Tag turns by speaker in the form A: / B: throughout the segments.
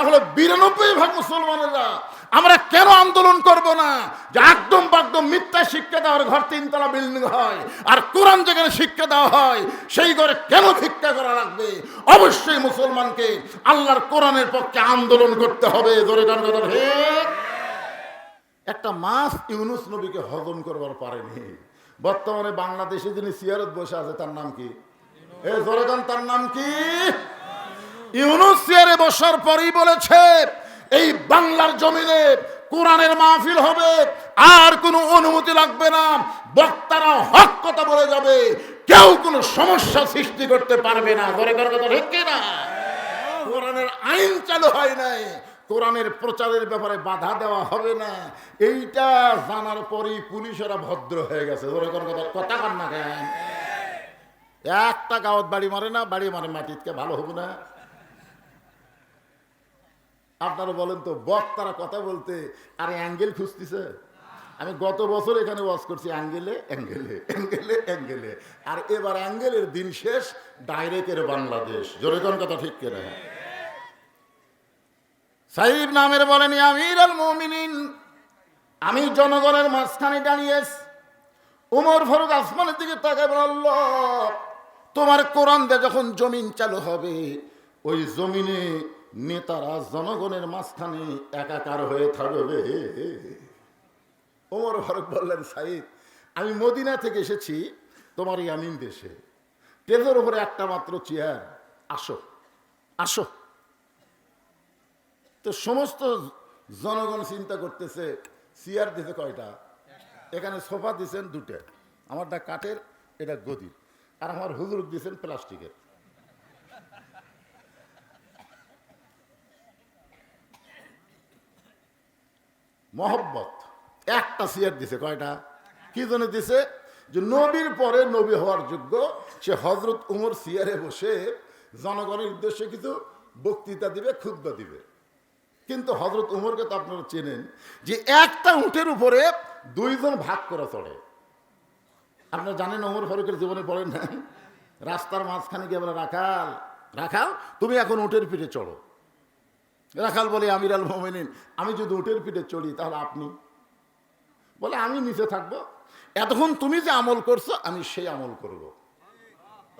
A: তাহলে বিরানব্বই ভাগ মুসলমানেরা, আমরা কেন আন্দোলন করব না? যে একদম বাকদম মিথ্যা শিক্ষা দেওয়ার ঘর তিনতলা বিল্ডিং হয়, আর কোরআন যেখানে শিক্ষা দেওয়া হয়, সেই ঘরে কেন ভিক্ষা করা লাগবে? অবশ্যই মুসলমানকে আল্লাহর কোরআনের পক্ষে আন্দোলন করতে হবে। ধরে গান কথা একটা মাস ইউনুস নবীকে হজম করবার পারেনি। বর্তমানে বাংলাদেশে যিনি সিয়ারত বসে আছে, তার নাম কি? এ জোরেগান তার নাম কি? ইউনুস চেয়ারে বসার পরেই বলেছে, এই বাংলার জমিনে কোরআনের মাহফিল হবে, আর কোনো অনুমতি লাগবে না। বক্তারা হক কথা বলে যাবে, কেউ কোনো সমস্যা সৃষ্টি করতে পারবে না। ধরে করার কথা ঠিক না কোরআনের আইন চালু হয় নাই, কোরআনের প্রচারের ব্যাপারে বাধা দেওয়া হবে না। এইটা জানার পরেই পুলিশেরা ভদ্র হয়ে গেছে। ধরে করার কথা কথা কর না কেন? একটা গাঁত বাড়ি মারে না, বাড়ি মারে মাটিতে ভালো হবে না। আপনারা বলেন তো, বক্তারা কথা বলতে, আর অ্যাঙ্গেল খুঁজতেছে? আমি গত বছর এখানে ওয়াজ করছি, অ্যাঙ্গেলে অ্যাঙ্গেলে অ্যাঙ্গেলে অ্যাঙ্গেলে। আর এবার অ্যাঙ্গেলের দিন শেষ, ডাইরেক্টের বাংলাদেশ। জোরে কোন কথা ঠিক কেনা? সাহিব নামের বলেন আমির আল আমি জনগণের মাঝখানে দাঁড়িয়ে উমর ফারুক আসমানের দিকে তাকায় বলল তোমার কোরআন যখন জমিন চালু হবে, ওই জমিনে নেতারা জনগণের মাঝখানে একাকার হয়ে থাকবে। ওমর ফারুক বললেন, সাইদ, আমি মদিনা থেকে এসেছি, তোমার এই আমিন দেশে। টেজের উপরে একটা মাত্র চেয়ার। আসো আসো। তো সমস্ত জনগণ চিন্তা করতেছে, চেয়ার দিতে কয়টা? এখানে সোফা দিছেন দুটো। আমারটা কাঠের, এটা গদির। আর আমার হুজুর দিছেন প্লাস্টিকের। মহব্বত। একটা চেয়ার দিছে, কয়টা? কি জন্য দিছে? যে নবীর পরে নবী হওয়ার যোগ্য, সে হজরত উমর সিয়ারে বসে জনগণের উদ্দেশ্যে কিছু বক্তৃতা দিবে ক্ষুদ্র দিবে। কিন্তু হজরত উমরকে তো আপনারা চেনেন যে একটা উঠের উপরে দুইজন ভাগ করে চড়ে। আপনারা জানেন ওমর ফারুকের জীবনে পড়েন না রাস্তার মাঝখানে গিয়ে বলে রাখাল? রাখাল, তুমি এখন উটের পিঠে চড়ো। রাখাল বলে, আমির আল মোমেনিন, আমি যদি উটের পিঠে চড়ি, তাহলে আপনি? বলে, আমি নিচে থাকব। এতক্ষণ তুমি যে আমল করছ, আমি সেই আমল করব।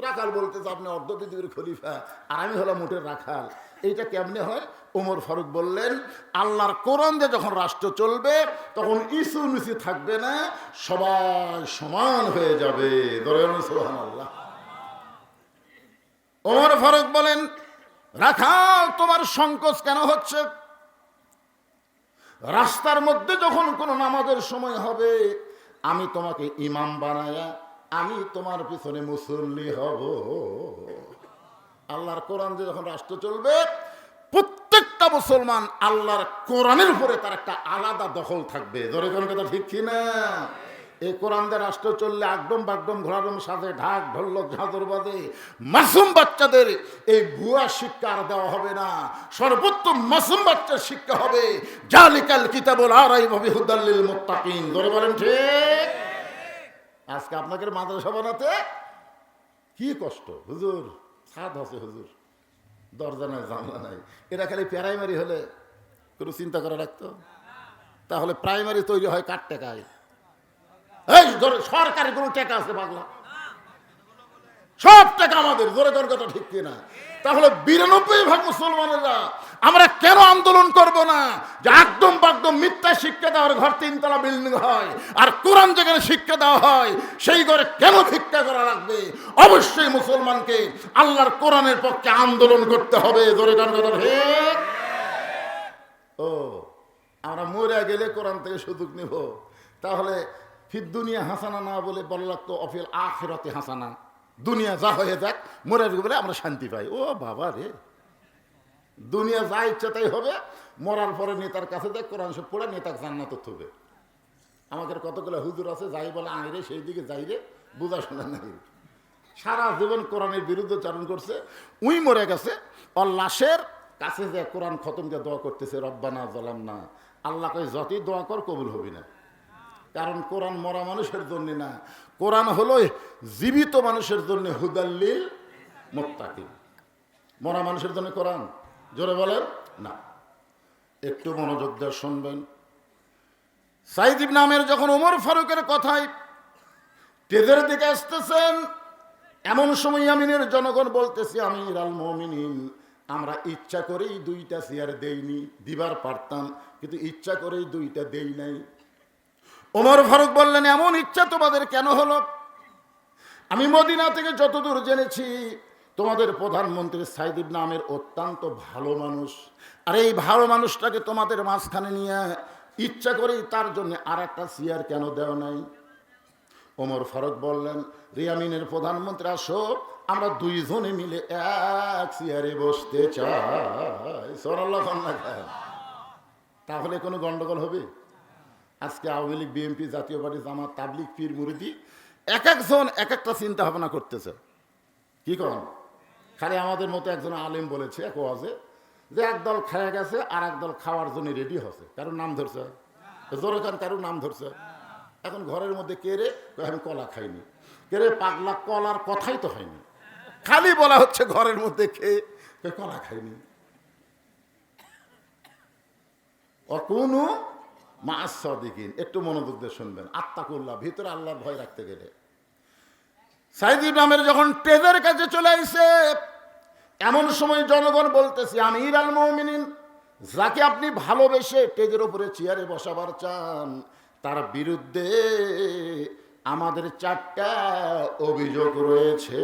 A: রাখাল বলতেছে আপনি অর্ধ পৃথিবীর খলিফা, আর আমি হলাম উটের রাখাল। এইটা কেমনে হয়? ওমর ফারুক বললেন, আল্লাহর কোরআন দিয়ে যখন রাষ্ট্র চলবে, তখন ইসু মিসি থাকবে না, সবাই সমান হয়ে যাবে। ওমর ফারুক বলেন রাখাল, তোমার সংকোচ কেন হচ্ছে? রাস্তার মধ্যে যখন কোনো নামাজের সময় হবে, আমি তোমাকে ইমাম বানায়া, আমি তোমার পিছনে মুসল্লি হব। আল্লাহর কোরআন যে যখন রাষ্ট্র চলবে, প্রত্যেকটা মুসলমান আল্লাহর কোরআনের উপরে তার একটা আলাদা দখল থাকবে। ধরে কোন কথা ঠিক কিনা? এই কোরআন দিয়ে রাষ্ট্র চললে একদম বাকদম ঘোরাডম সাথে ঢাক ঢোলক ঝাঁদর বাজে। মাসুম বাচ্চাদের এই ভুয়া শিক্ষা আর দেওয়া হবে না। সর্বোত্তম মাসুম বাচ্চার শিক্ষা হবে, জালিকাল কিতাবুল আরাই ভাবে হুদাল্লিল মুত্তাকিন। ধরে বলেন ঠিক? আজকে আপনাকে মাদ্রাসা বানাতে কি কষ্ট? হুজুর, ছাদ আছে হুজুর। দরজা নাই, জানলা নাই। এরা খালি প্রাইমারি হলে কোনো চিন্তা করা রাখতো তাহলে প্রাইমারি তৈরি হয় কার টেকায়? এই ধরে, সরকারি কোনো টাকা আছে বাংলা সব টাকা আমাদের, জোরে জোর কথা ঠিক কিনা? তাহলে বিরানব্বই ভাগ মুসলমানেরা, আমরা কেন আন্দোলন করব না? যে একদম বাকদম মিথ্যা শিক্ষা দেওয়ার ঘর তিনতলা বিল্ডিং হয়, আর কোরআন যেখানে শিক্ষা দেওয়া হয়, সেই ঘরে কেন ভিক্ষা করা লাগবে? অবশ্যই মুসলমানকে আল্লাহর কোরআনের পক্ষে আন্দোলন করতে হবে, জোরে গান কথা ঠিক? ও, আমরা মরে গেলে কোরআন থেকে সুযোগ নিব। তাহলে ফির দুনিয়া হাসানা না বলে বলা লাগতো, অফিল আখেরতে হাসানা। দুনিয়া যা হয়ে যাক, মরে বলে আমরা শান্তি পাই। ও বাবা রে। দুনিয়া যা ইচ্ছা তাই হবে, মরার পরে নেতার কাছে দেখ, কোরআন সব পড়ে, নেতাকে জান্নাত থবে। আমাদের কতগুলো হুজুর আছে, যাই বলে আইরে সেই দিকে যাই রে, বোঝা শোনা নাই। সারা জীবন কোরআনের বিরুদ্ধে চারণ করছে, উই মরে গেছে, ওর লাশের কাছে যে কোরআন খতমকে দোয়া করতেছে, রব্বানা জলাম না আল্লাহকে যতই দোয়া কর, কবুল হবি না। কারণ কোরআন মরা মানুষের জন্য না। কোরআন হলো জীবিত মানুষের জন্য হুদাল্লিল মোত্তাকি মরা মানুষের জন্য কোরআন? জোরে বলেন? না। একটু মনোযোগ দিয়ে শুনবেন। সাইদিব নামের যখন ওমর ফারুকের কথায় টেদের দিকে আসতেছেন, এমন সময় আমিনের জনগণ বলতেছি, আমির আল মমিনিন, আমরা ইচ্ছা করেই দুইটা চেয়ার দেইনি, দিবার পারতাম, কিন্তু ইচ্ছা করেই দুইটা দেই নাই। ওমর ফারুক বললেন, এমন ইচ্ছা তোমাদের কেন হলো? আমি মদিনা থেকে যতদূর জেনেছি, তোমাদের প্রধানমন্ত্রী সাইদিব নামের অত্যন্ত ভালো মানুষ। আর এই ভালো মানুষটাকে তোমাদের মাঝখানে নিয়ে ইচ্ছা করেই তার জন্য আর একটা চেয়ার কেন দেওয়া নাই? ওমর ফারুক বললেন রিয়ামিনের প্রধানমন্ত্রী, আসো, আমরা দুইজনে মিলে এক চেয়ারে বসতে চাই। সরাল্লাহ তাহলে কোনো গন্ডগোল হবে? আজকে আওয়ামী লীগ, বিএনপি জাতীয় পার্টি, জামাত তাবলিক পীর মুরিদি এক একজন এক একটা চিন্তা ভাবনা করতেছে। কি করেন খালি আমাদের মতো একজন আলেম বলেছে এক ওয়াজে যে একদল খেয়ে গেছে আর একদল খাওয়ার জন্য রেডি হচ্ছে। কারোর নাম ধরছে? জোরে খান কারোর নাম ধরছে? এখন ঘরের মধ্যে কে রে? কয়, আমি কলা খাইনি। কে রে, পাগলা কলার কথাই তো হয়নি। খালি বলা হচ্ছে ঘরের মধ্যে খেয়ে কলা খাইনি। অকুনু মা সদিকিন একটু মনোযোগ দিয়ে শুনবেন। আত্মাকুল্লাহ ভিতরে আল্লাহর ভয় রাখতে গেলে। সাইদ ইব্রাহিমের যখন টেদের কাছে চলে আসে এমন সময় জনগণ বলতেছে আমির আল মমিনিন যাকে আপনি ভালোবেসে টেজের উপরে চেয়ারে বসাবার চান তার বিরুদ্ধে আমাদের চারটা অভিযোগ রয়েছে।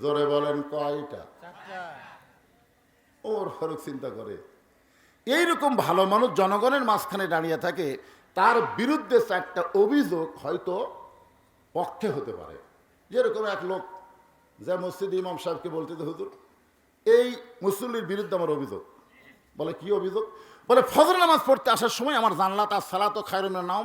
A: জোরে বলেন কয়টা? ওর ফারুক চিন্তা করে। এইরকম ভালো মানুষ জনগণের মাঝখানে দাঁড়িয়ে থাকে, তার বিরুদ্ধে একটা অভিযোগ হয়তো পক্ষে হতে পারে। যেরকম এক লোক যে মসজিদ ইমাম সাহেবকে বলতে হুজুর, এই মুসল্লির বিরুদ্ধে আমার অভিযোগ। বলে, কি অভিযোগ? বলে ফজর নামাজ পড়তে আসার সময় আমার জানলা তার সালাত খায়রুনের নাম